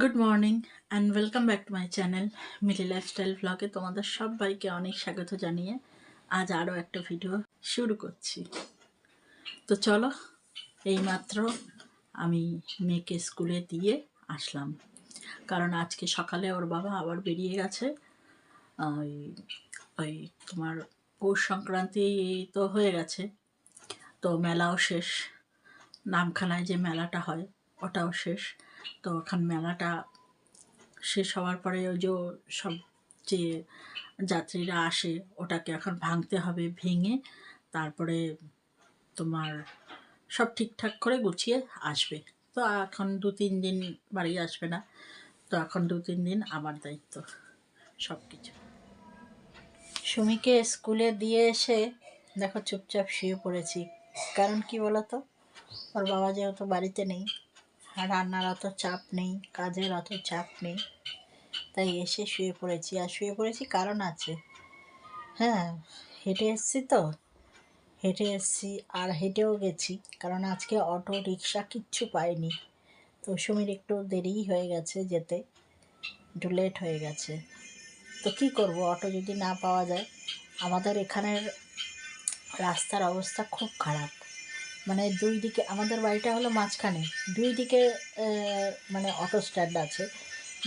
Good morning and welcome back to my channel Mili lifestyle ব্লগে তোমাদের সবাইকে অনেক স্বাগত জানিয়ে আজ আরও একটা ভিডিও শুরু করছি। তো চলো, এইমাত্র আমি মেয়েকে স্কুলে দিয়ে আসলাম। কারণ আজকে সকালে ওর বাবা আবার বেরিয়ে গেছে। ওই ওই তোমার পৌষ সংক্রান্তি তো হয়ে গেছে। তো মেলাও শেষ, নামখানায় যে মেলাটা হয়, ওটাও শেষ। তো এখন মেলাটা শেষ হওয়ার পরে ওই যে সব যে যাত্রীরা আসে, ওটাকে এখন ভাঙতে হবে, ভেঙে তারপরে তোমার সব ঠিকঠাক করে গুছিয়ে আসবে। তো এখন দু তিন দিন বাড়ি আসবে না। তো এখন দু তিন দিন আমার দায়িত্ব সব কিছু সুমিকে স্কুলে দিয়ে এসে দেখো চুপচাপ শুয়ে পড়েছি। কারণ কি বলতো? ওর বাবা যেহেতু বাড়িতে নেই রান্নার অত চাপ নেই, কাজের অত চাপ নেই। তাই এসে শুয়ে পড়েছি। আর শুয়ে পড়েছি কারণ আছে। হ্যাঁ হেঁটে এসছি তো। হেঁটে এসছি আর হেঁটেও গেছি। কারণ আজকে অটো, রিক্সা কিচ্ছু পাইনি। তো সুমির একটু দেরিই হয়ে গেছে যেতে। একটু লেট হয়ে গেছে। তো কী করব? অটো যদি না পাওয়া যায়, আমাদের এখানের রাস্তার অবস্থা খুব খারাপ। মানে দুই দিকে, আমাদের বাড়িটা হলো মাঝখানে। দুই দিকে মানে অটো স্ট্যান্ড আছে।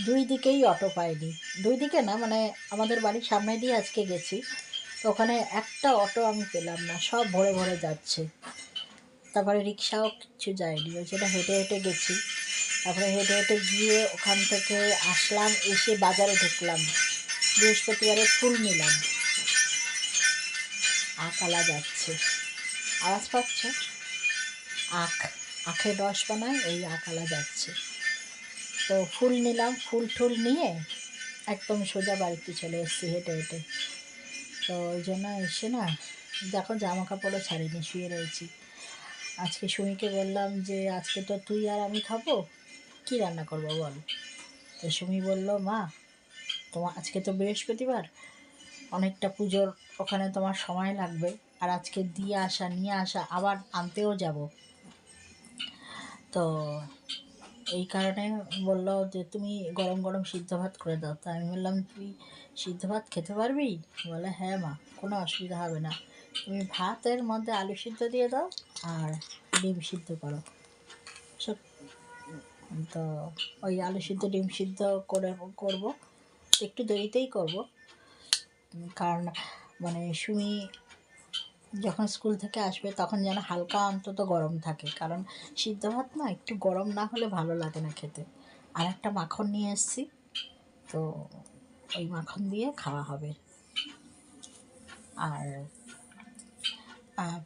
দুই দিকেই অটো পাইনি। দুই দিকে না মানে আমাদের বাড়ির সামনে দিয়ে আজকে গেছি। ওখানে একটা অটো আমি পেলাম না, সব ভরে ভরে যাচ্ছে। তারপরে রিক্সাও কিছু যায়নি, ওই জন্য হেঁটে হেঁটে গেছি। তারপরে হেঁটে হেঁটে গিয়ে ওখান থেকে আসলাম, এসে বাজারে ঢুকলাম। বৃহস্পতিবারে ফুল নিলাম। আকালা যাচ্ছে। আওয়াজ পাচ্ছ? আখ, আখের রস বানায়, এই আকালা যাচ্ছে। তো ফুল নিলাম, ফুল টুল নিয়ে একদম সোজা বাড়িতে চলে এসেছি হেঁটে হেঁটে। তো ওই জন্য এসে না, দেখো জামা কাপড়ও ছাড়িনি, শুয়ে রয়েছি। আজকে সুমিকে বললাম যে, আজকে তো তুই আর আমি খাব, কী রান্না করব বল? তো সুমি বলল, মা তোমার আজকে তো বৃহস্পতিবার, অনেকটা পুজোর ওখানে তোমার সময় লাগবে। আর আজকে দিয়ে আসা, নিয়ে আসা, আবার আনতেও যাব। তো এই কারণে বলল যে, তুমি গরম গরম সিদ্ধ ভাত করে দাও। তো আমি বললাম, তুই সিদ্ধ ভাত খেতে পারবি? বলে হ্যাঁ মা, কোনো অসুবিধা হবে না। তুমি ভাতের মধ্যে আলু সিদ্ধ দিয়ে দাও আর ডিম সিদ্ধ করো। সব তো ওই আলু সিদ্ধ, ডিম সিদ্ধ করে করব। একটু দেরিতেই করব। কারণ মানে সুমি যখন স্কুল থেকে আসবে তখন যেন হালকা অন্তত গরম থাকে। কারণ সিদ্ধ ভাত না একটু গরম না হলে ভালো লাগে না খেতে। আর একটা মাখন নিয়ে এসেছি। তো ওই মাখন দিয়ে খাওয়া হবে। আর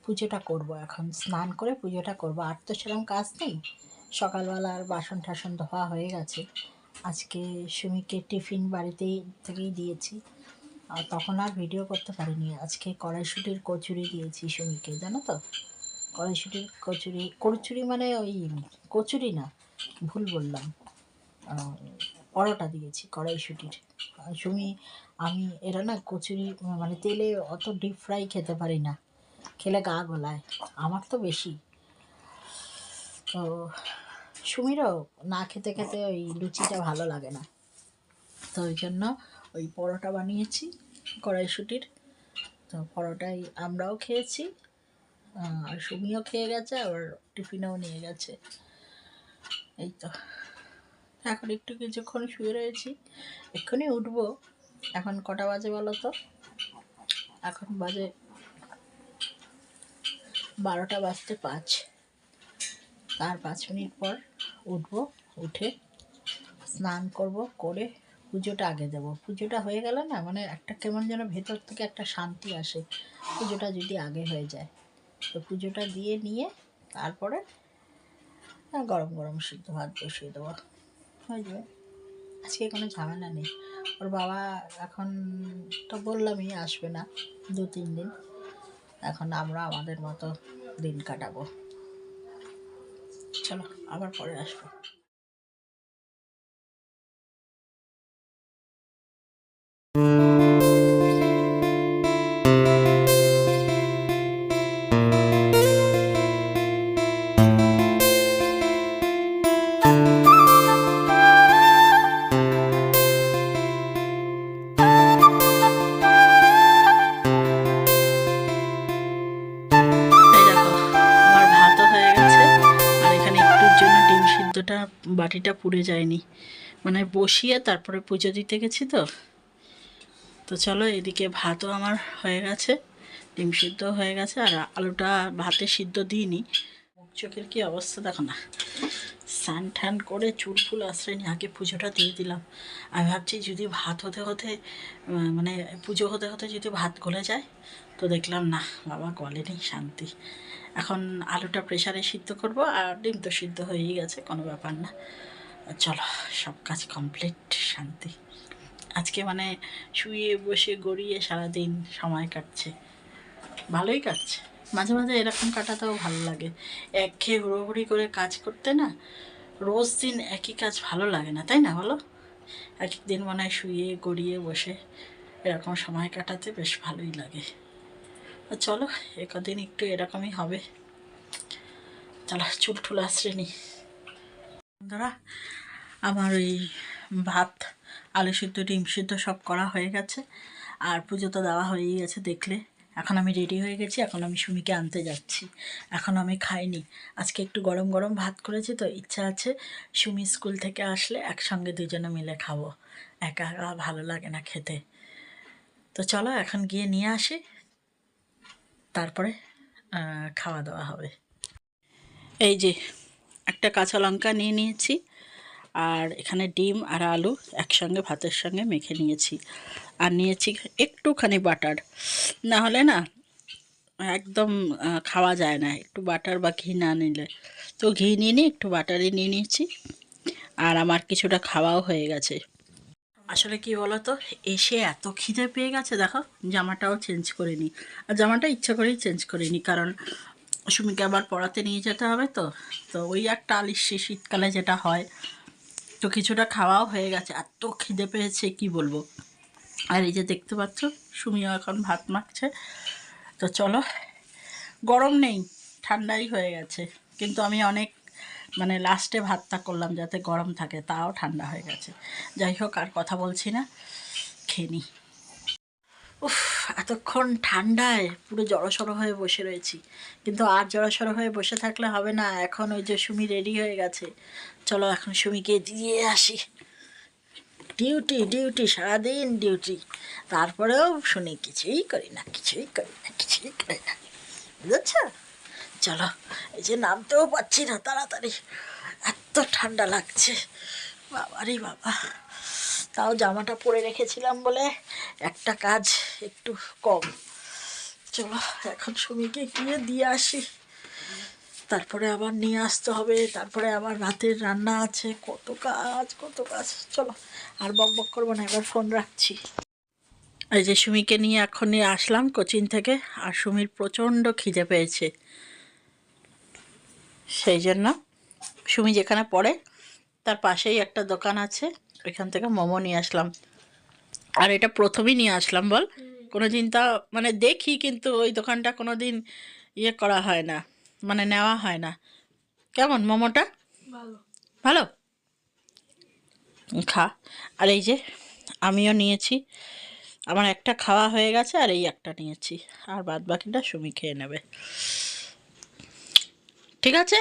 পুজোটা করব এখন। স্নান করে পুজোটা করব। আর তো সেরকম কাজ নেই। সকালবেলা আর বাসন টাসন ধোয়া হয়ে গেছে। আজকে সুমিকে টিফিন বাড়িতেই থেকেই দিয়েছি। আর তখন আর ভিডিও করতে পারিনি। আজকে কড়াইশুটির কচুরি দিয়েছি সুমিকে, জানো তো? কড়াইশুটির কচুরি কচুরি মানে ওই কচুরি না, ভুল বললাম। পরোটা দিয়েছি কড়াইশুটির। সুমি, আমি, এরা না কচুরি মানে তেলে অত ডিপ ফ্রাই খেতে পারি না। খেলে গা গলায়, আমার তো বেশি। তো সুমিরও না খেতে খেতে ওই লুচিটা ভালো লাগে না। তো ওই জন্য ওই পরোটা বানিয়েছি কড়াইশুটির। তো পরোটাই আমরাও খেয়েছি আর সুমিও খেয়ে গেছে, আবার টিফিনেও নিয়ে গেছে। এই তো। এখন একটু কিছুক্ষণ শুয়ে রয়েছি, এক্ষুনি উঠবো। এখন কটা বাজে বলো তো? এখন বাজে বারোটা বাজতে পাঁচ। তার পাঁচ মিনিট পর উঠবো, উঠে স্নান করব, করে পুজোটা আগে দেব। পুজোটা হয়ে গেলে না মানে একটা কেমন যেন ভেতর থেকে একটা শান্তি আসে পুজোটা যদি আগে হয়ে যায়। তো পুজোটা দিয়ে নিয়ে তারপরে হ্যাঁ, গরম গরম সিদ্ধ ভাত বসিয়ে দেবো। হয়ে যাবে। আজকে কোনো ঝামেলা নেই। ওর বাবা এখন তো বললামই আসবে না দু তিন দিন। এখন আমরা আমাদের মতো দিন কাটাবো। চলো আবার পরে আসব। বাটিটা পুড়ে যায়নি। মানে বসিয়ে তারপরে পুজো দিতে গেছি তো। তো চলো এদিকে ভাতও আমার হয়ে গেছে, ডিম সিদ্ধ হয়ে গেছে, আর আলুটা ভাতে সিদ্ধ দিইনি। মুখ চোখের কি অবস্থা দেখো না। স্নান ঠান করে চুল ফুল আশ্রয় নিয়ে আগে পুজোটা দিয়ে দিলাম। আমি ভাবছি যদি ভাত হতে হতে মানে পুজো হতে হতে যদি ভাত গলে যায়, তো দেখলাম না, বাবা গলেনি, শান্তি। এখন আলুটা প্রেশারে সিদ্ধ করব আর ডিম তো সিদ্ধ হয়েই গেছে, কোনো ব্যাপার না। চলো, সব কাজ কমপ্লিট শান্তি। আজকে মানে শুয়ে বসে গড়িয়ে সারাদিন সময় কাটছে। ভালোই কাটছে। মাঝে মাঝে এরকম কাটাতেও ভালো লাগে। একঘেয়ে হুড়োহুড়ি করে কাজ করতে না, রোজ দিন একই কাজ ভালো লাগে না, তাই না বলো? এক দিন মনে হয় শুয়ে গড়িয়ে বসে এরকম সময় কাটাতে বেশ ভালোই লাগে। চলো, একদিন একটু এরকমই হবে। চলো, চুল টুল আশ্রে নি বন্ধুরা, আমার ওই ভাত, আলু সিদ্ধ, ডিম সিদ্ধ সব করা হয়ে গেছে। আর পুজো তো দেওয়া হয়েই গেছে দেখলে। এখন আমি রেডি হয়ে গেছি, এখন আমি সুমিকে আনতে যাচ্ছি। এখন আমি খাইনি। আজকে একটু গরম গরম ভাত করেছি তো, ইচ্ছা আছে সুমি স্কুল থেকে আসলে একসঙ্গে দুজনে মিলে খাব। একা একা, ভালো লাগে না খেতে। তো চলো, এখন গিয়ে নিয়ে আসি। তারপরে খাওয়া দাওয়া হবে। এই যে, একটা কাঁচা লঙ্কা নিয়ে নিয়েছি, আর এখানে ডিম আর আলু একসঙ্গে ভাতের সঙ্গে মেখে নিয়েছি। আর নিয়েছি একটুখানি বাটার। না হলে না, একদম খাওয়া যায় না, একটু বাটার বা ঘি না নিলে। তো ঘি নিয়ে নিই একটু বাটারই নিয়ে নিয়েছি, আর আমার কিছুটা খাওয়াও হয়ে গেছে। আসলে কি বলো তো এসে এত খিদে পেয়ে গেছে, দেখো, জামাটাও চেঞ্জ করে নিই আর জামাটা ইচ্ছা করেই চেঞ্জ করে করিনি কারণ সুমিকে আবার পড়াতে নিয়ে যেতে হবে তো। তো ওই একটা আলিশি শীতকালে যেটা হয়, তো কিছুটা খাওয়াও হয়ে গেছে। এত খিদে পেয়েছে, কি বলব? আর এই যে দেখতে পাচ্ছ, সুমিও এখন ভাত মাখছে। তো চলো, গরম নেই, ঠান্ডাই হয়ে গেছে। কিন্তু আমি অনেক মানে লাস্টে ভাতটা করলাম যাতে গরম থাকে, তাও ঠান্ডা হয়ে গেছে। যাই হোক, আর কথা বলছি না, খেয়ে নিই উফ, এতক্ষণ ঠান্ডায় পুরো জড়সড়ো হয়ে বসে রয়েছি। কিন্তু আর জড়সড়ো হয়ে বসে থাকলে হবে না, এখন ওই যে সুমি রেডি হয়ে গেছে। চলো এখন সুমিকে দিয়ে আসি। ডিউটি ডিউটি সারাদিন ডিউটি তারপরেও শুনি কিছুই করি না, কিছুই করি না, কিছুই করি না। বুঝেছ? চলো, এই যে নামতেও পাচ্ছি না, তাড়াতাড়ি। এত ঠান্ডা লাগছে। বাবারে বাবা। তাও জামাটা পরে রেখেছিলাম বলে একটা কাজ একটু কম। চলো, এখন সুমিকে গিয়ে দিয়ে আসি। তারপরে আবার নিয়ে আসতে হবে, তারপরে আবার রাতের রান্না আছে। কত কাজ কত কাজ। চলো, আর বক বক করব না, এবার ফোন রাখছি। এই যে সুমিকে নিয়ে এখনই আসলাম কোচিং থেকে, আর সুমির প্রচণ্ড খিদে পেয়েছে। সেই জন্য সুমি যেখানে পড়ে তার পাশেই একটা দোকান আছে ওইখান থেকে মোমো নিয়ে আসলাম। আর এটা প্রথমেই নিয়ে আসলাম বল। কোনো দিন তা মানে দেখি কিন্তু ওই দোকানটা কোনো দিন ইয়ে করা হয় না মানে নেওয়া হয় না। কেমন মোমোটা? ভালো। ভালো? খা। আর এই যে আমিও নিয়েছি আমার একটা খাওয়া হয়ে গেছে আর এই একটা নিয়েছি আর বাদ বাকিটা সুমি খেয়ে নেবে। ঠিক আছে?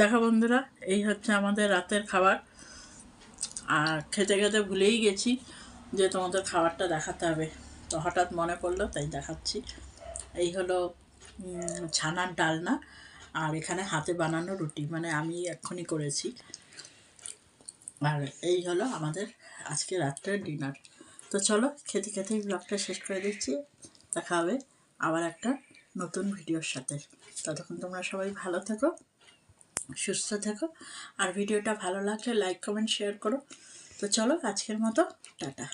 দেখা বন্ধুরা, এই হচ্ছে আমাদের রাতের খাবার। আর খেতে খেতে ভুলেই গেছি যে তোমাদের খাবারটা দেখাতে হবে। তো হঠাৎ মনে পড়ল, তাই দেখাচ্ছি। এই হলো ছানার ডালনা, আর এখানে হাতে বানানো রুটি। মানে আমি এক্ষুনি করেছি। আর এই হলো আমাদের আজকে রাত্রের ডিনার। তো চলো, খেতে খেতেই ব্লগটা শেষ করে দিচ্ছি। দেখা হবে আবার একটা নতুন ভিডিওর সাথে। ততক্ষণ তোমরা সবাই ভালো থেকো, সুস্থ থেকো, আর ভিডিওটা ভালো লাগলে লাইক কমেন্ট শেয়ার করো। তো চলো আজকের মতো, টাটা।